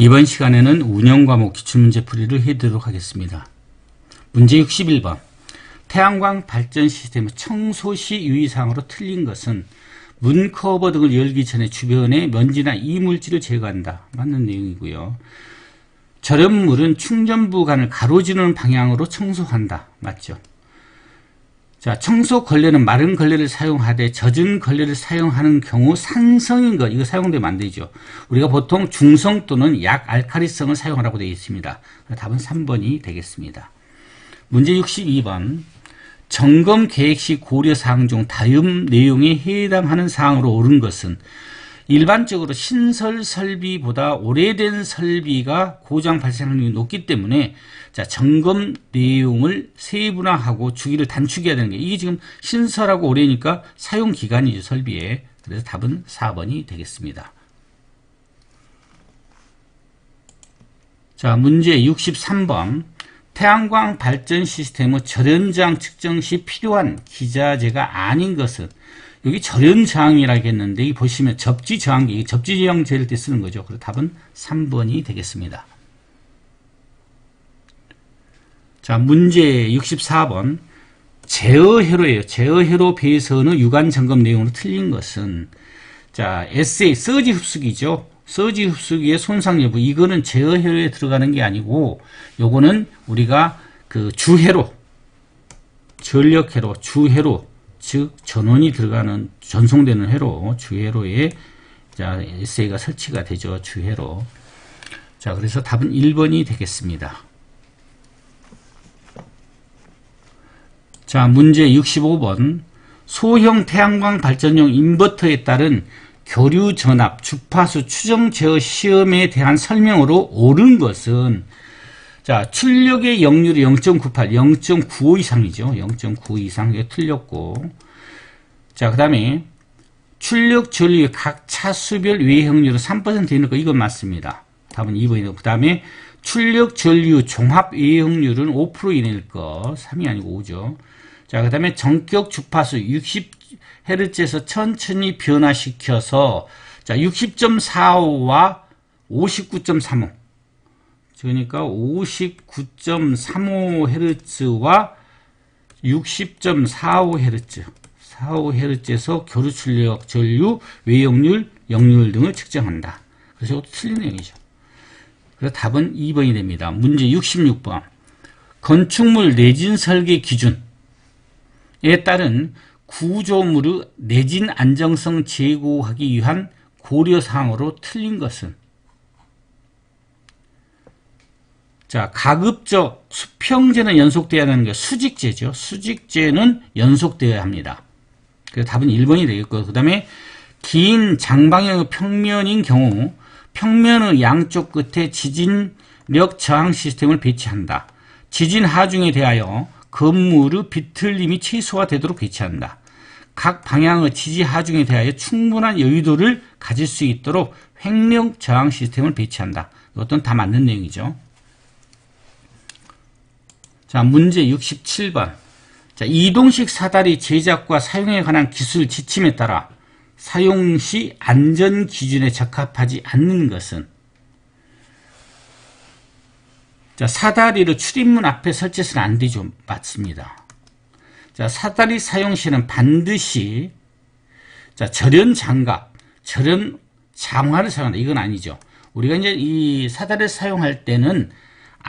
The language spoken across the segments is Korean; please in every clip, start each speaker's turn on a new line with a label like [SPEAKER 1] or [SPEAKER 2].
[SPEAKER 1] 이번 시간에는 운영 과목 기출문제 풀이를 해드리도록 하겠습니다. 문제 61번 태양광 발전 시스템의 청소 시 유의사항으로 틀린 것은 문 커버 등을 열기 전에 주변에 먼지나 이물질을 제거한다. 맞는 내용이고요. 절연물은 충전부 간을 가로지르는 방향으로 청소한다. 맞죠? 자, 청소 걸레는 마른 걸레를 사용하되 젖은 걸레를 사용하는 경우 산성인 것, 이거 사용되면 안 되죠. 우리가 보통 중성 또는 약 알카리성을 사용하라고 되어 있습니다. 답은 3번이 되겠습니다. 문제 62번. 점검 계획 시 고려 사항 중 다음 내용에 해당하는 사항으로 옳은 것은 일반적으로 신설 설비보다 오래된 설비가 고장 발생 확률이 높기 때문에 자, 점검 내용을 세분화하고 주기를 단축해야 되는 게 이게 지금 신설하고 오래니까 사용 기간이죠, 설비에. 그래서 답은 4번이 되겠습니다. 자, 문제 63번. 태양광 발전 시스템의 절연저항 측정 시 필요한 기자재가 아닌 것은 여기 절연 저항이라고 했는데 이 보시면 접지 저항기, 접지 저항 재를 때 쓰는 거죠. 그래서 답은 3번이 되겠습니다. 자, 문제 64번. 제어회로예요. 제어회로 배선의 유관 점검 내용으로 틀린 것은 자, SA 서지 흡수기죠. 서지 흡수기의 손상 여부 이거는 제어회로에 들어가는 게 아니고 요거는 우리가 그 주회로 전력회로 주회로 즉 전원이 들어가는 전송되는 회로 주회로에 자 SA가 설치가 되죠 주회로. 자 그래서 답은 1번이 되겠습니다. 자 문제 65번. 소형 태양광 발전용 인버터에 따른 교류 전압 주파수 추정 제어 시험에 대한 설명으로 옳은 것은 자 출력의 역률이 0.98, 0.95 이상이죠. 0.95 이상 이게 틀렸고 자 그 다음에 출력 전류의 각 차수별 외형률은 3% 있는 거 이건 맞습니다. 답은 2번이고 그 다음에 출력 전류 종합 외형률은 5% 이내일 거 3이 아니고 5죠. 자, 그 다음에 전격 주파수 60Hz에서 천천히 변화시켜서 자, 60.45와 59.35. 그러니까 59.35Hz와 60.45Hz. 45Hz에서 교류 출력, 전류, 외역률, 역률 등을 측정한다. 그래서 이것도 틀린 내용이죠. 그래서 답은 2번이 됩니다. 문제 66번. 건축물 내진 설계 기준. 에 따른 구조물의 내진 안정성 제고하기 위한 고려사항으로 틀린 것은 자 가급적 수평제는 연속돼야 하는 게 수직제죠. 수직제는 연속되어야 합니다. 그래서 답은 1번이 되겠고 그 다음에 긴 장방향의 평면인 경우 평면의 양쪽 끝에 지진력 저항 시스템을 배치한다. 지진 하중에 대하여 건물의 비틀림이 최소화되도록 배치한다. 각 방향의 지지 하중에 대하여 충분한 여유도를 가질 수 있도록 횡령 저항 시스템을 배치한다. 이것도 다 맞는 내용이죠. 자, 문제 67번. 자, 이동식 사다리 제작과 사용에 관한 기술 지침에 따라 사용 시 안전 기준에 적합하지 않는 것은 자, 사다리를 출입문 앞에 설치해서는 안 되죠. 맞습니다. 자, 사다리 사용 시는 반드시 자, 절연 장갑, 절연 장화를 사용한다. 이건 아니죠. 우리가 이제 이 사다리를 사용할 때는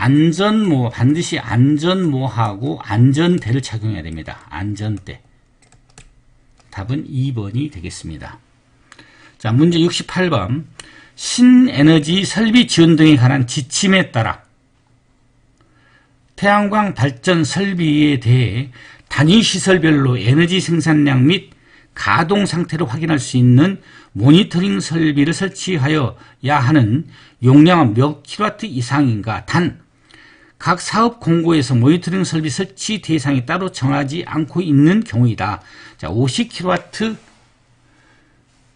[SPEAKER 1] 안전모, 반드시 안전모하고 안전대를 착용해야 됩니다. 안전대. 답은 2번이 되겠습니다. 자, 문제 68번. 신에너지 설비 지원 등에 관한 지침에 따라 태양광 발전 설비에 대해 단위 시설별로 에너지 생산량 및 가동 상태를 확인할 수 있는 모니터링 설비를 설치하여야 하는 용량은 몇 킬로와트 이상인가 단 각 사업 공고에서 모니터링 설비 설치 대상이 따로 정하지 않고 있는 경우이다. 자, 50킬로와트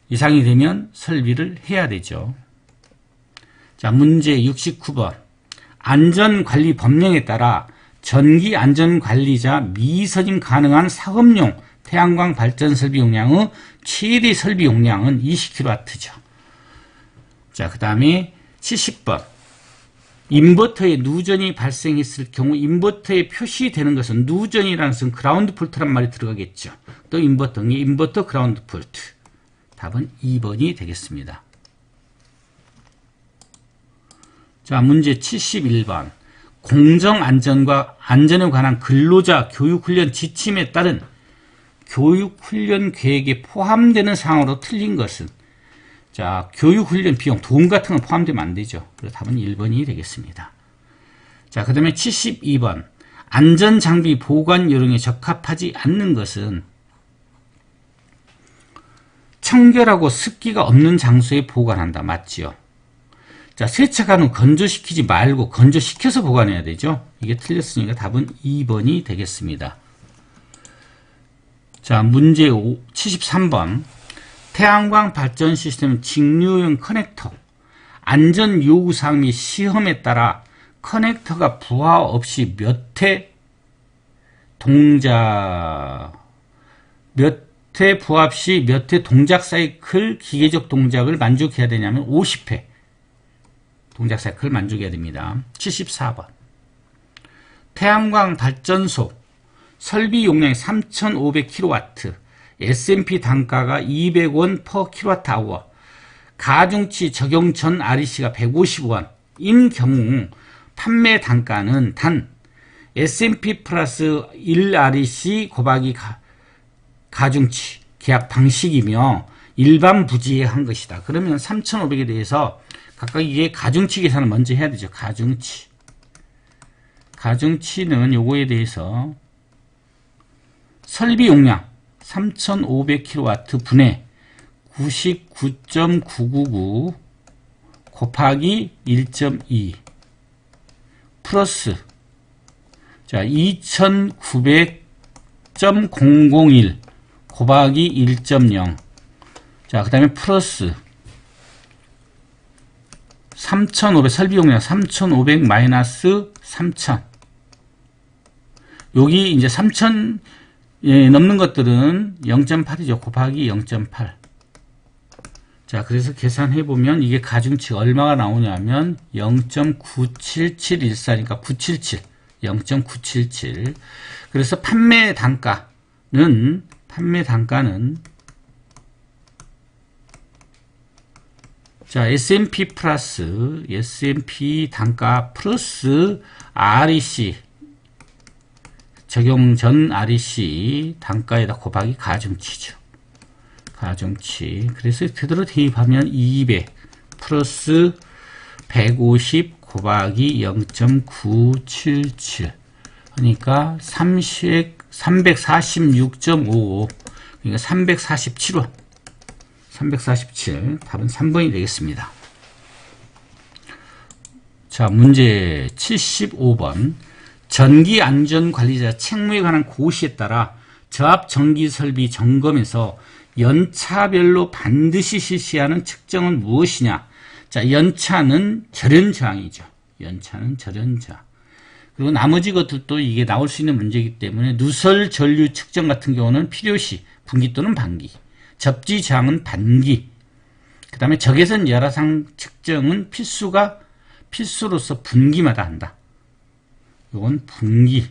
[SPEAKER 1] 이상이 되면 설비를 해야 되죠. 자, 문제 69번. 안전관리 법령에 따라 전기 안전관리자 미서진 가능한 사업용 태양광 발전 설비 용량의 최대 설비 용량은 20kW죠. 자, 그 다음에 70번. 인버터에 누전이 발생했을 경우 인버터에 표시되는 것은 누전이라는 것은 그라운드 폴트란 말이 들어가겠죠. 또 인버터, 인버터 그라운드 폴트. 답은 2번이 되겠습니다. 자, 문제 71번. 공정 안전과 안전에 관한 근로자 교육훈련 지침에 따른 교육훈련 계획에 포함되는 사항으로 틀린 것은 자, 교육 훈련 비용, 돈 같은 건 포함되면 안 되죠. 그래서 답은 1번이 되겠습니다. 자, 그 다음에 72번. 안전 장비 보관 요령에 적합하지 않는 것은 청결하고 습기가 없는 장소에 보관한다. 맞지요? 자, 세척하는 건조시키지 말고 건조시켜서 보관해야 되죠. 이게 틀렸으니까 답은 2번이 되겠습니다. 자, 문제 73번. 태양광 발전 시스템 직류형 커넥터. 안전 요구사항 및 시험에 따라 커넥터가 부하 없이 몇 회 동작, 몇 회 부합 시 몇 회 동작 사이클 기계적 동작을 만족해야 되냐면 50회. 동작 사이클 만족해야 됩니다. 74번. 태양광 발전소 설비 용량이 3,500kW, S&P 단가가 200원 per kWh, 가중치 적용 전 REC가 150원, 인 경우 판매 단가는 단 S&P 플러스 1 REC 곱하기 가, 가중치 계약 방식이며 일반 부지에 한 것이다. 그러면 3,500에 대해서 각각 이게 가중치 계산을 먼저 해야 되죠. 가중치. 가중치는 요거에 대해서 설비 용량 3500kW 분의 99.999 곱하기 1.2 플러스. 자 2900.001 곱하기 1.0 자, 그 다음에 플러스. 3,500 설비 용량 3,500 마이너스 3,000 여기 이제 3,000 예, 넘는 것들은 0.8이죠. 곱하기 0.8 자, 그래서 계산해 보면 이게 가중치 얼마가 나오냐면 0.97714니까 977 0.977 그래서 판매 단가는 판매 단가는 자, S&P 플러스 S&P 단가 플러스 REC 적용 전 REC 단가에다 곱하기 가중치죠. 가중치. 그래서 그대로 대입하면 200 플러스 150 곱하기 0.977 그러니까 30, 346.55 그러니까 347원 347 답은 3번이 되겠습니다. 자 문제 75번 전기안전관리자 책무에 관한 고시에 따라 저압 전기설비 점검에서 연차별로 반드시 실시하는 측정은 무엇이냐 자 연차는 절연저항이죠. 연차는 절연저항 그리고 나머지 것들도 이게 나올 수 있는 문제이기 때문에 누설 전류 측정 같은 경우는 필요시 분기 또는 반기 접지 저항은 반기 그 다음에 적외선 열화상 측정은 필수가 필수로서 분기마다 한다. 이건 분기.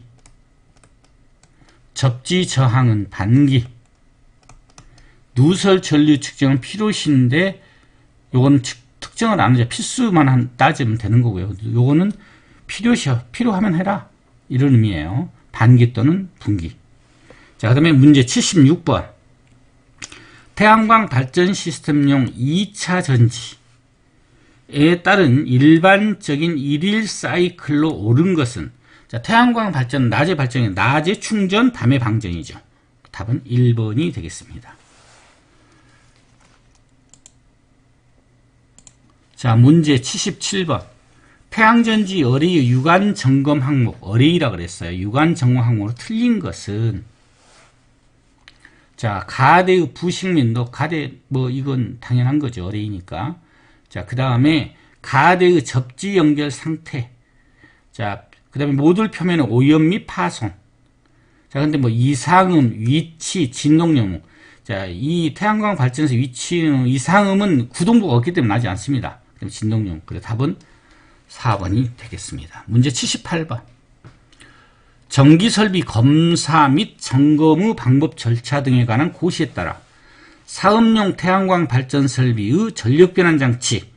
[SPEAKER 1] 접지 저항은 반기. 누설 전류 측정은 필요시인데 요건 특정을 안 하죠. 필수만 한, 따지면 되는 거고요. 요거는 필요시 필요하면 해라. 이런 의미예요. 반기 또는 분기. 자, 그 다음에 문제 76번. 태양광 발전 시스템용 2차 전지에 따른 일반적인 일일 사이클로 오른 것은 자, 태양광 발전 낮에 발전이 낮에 충전 밤에 방전이죠. 답은 1번이 되겠습니다. 자, 문제 77번. 태양전지 어레이 유관 점검 항목, 어레이라 그랬어요. 유관 점검 항목으로 틀린 것은 자, 가대의 부식 민도, 가대, 뭐, 이건 당연한 거죠. 어레이니까. 자, 그 다음에 가대의 접지 연결 상태. 자, 그 다음에 모듈 표면의 오염 및 파손. 자, 근데 뭐 이상음, 위치, 진동용. 자, 이 태양광 발전소 위치, 이상음은 구동부가 없기 때문에 나지 않습니다. 그럼 진동용. 그래 답은 4번이 되겠습니다. 문제 78번. 전기 설비 검사 및 점검 후 방법 절차 등에 관한 고시에 따라 사업용 태양광 발전 설비의 전력 변환 장치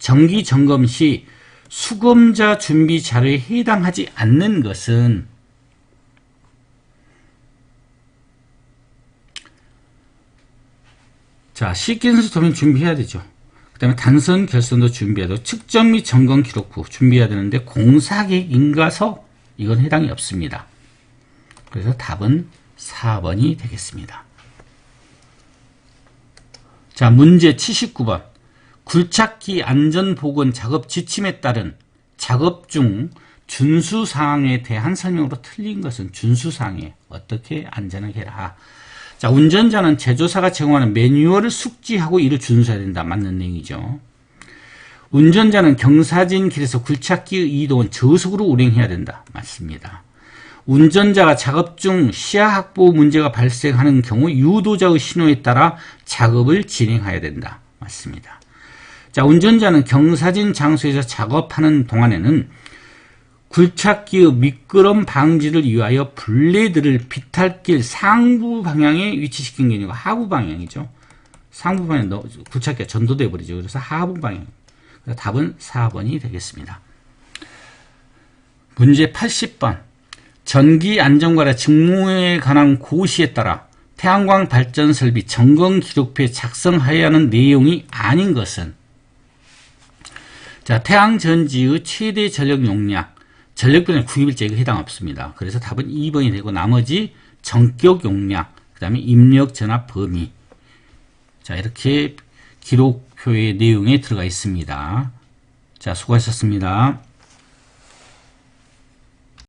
[SPEAKER 1] 정기 점검 시 수검자 준비 자료에 해당하지 않는 것은 자, 시킨스 도면 준비해야 되죠. 그 다음에 단선 결선도 준비해야 되고, 측정 및 점검 기록부 준비해야 되는데, 공사계획 인가서, 이건 해당이 없습니다. 그래서 답은 4번이 되겠습니다. 자, 문제 79번. 굴착기 안전보건 작업 지침에 따른 작업 중 준수사항에 대한 설명으로 틀린 것은 준수사항에 어떻게 안전하게 해라. 자, 운전자는 제조사가 제공하는 매뉴얼을 숙지하고 이를 준수해야 된다. 맞는 내용이죠. 운전자는 경사진 길에서 굴착기의 이동은 저속으로 운행해야 된다. 맞습니다. 운전자가 작업 중 시야 확보 문제가 발생하는 경우 유도자의 신호에 따라 작업을 진행해야 된다. 맞습니다. 자, 운전자는 경사진 장소에서 작업하는 동안에는 굴착기의 미끄럼 방지를 위하여 블레이드를 비탈길 상부 방향에 위치시킨 게 아니고 하부 방향이죠. 상부 방향 넣 굴착기가 전도돼 버리죠. 그래서 하부 방향. 그래서 답은 4번이 되겠습니다. 문제 80번. 전기 안전관리 직무에 관한 고시에 따라 태양광 발전 설비 점검 기록표에 작성하여야 하는 내용이 아닌 것은 자, 태양전지의 최대 전력 용량, 전력변의 구입일제에 해당 없습니다. 그래서 답은 2번이 되고 나머지 전격 용량, 그 다음에 입력 전압 범위. 자, 이렇게 기록표의 내용에 들어가 있습니다. 자, 수고하셨습니다.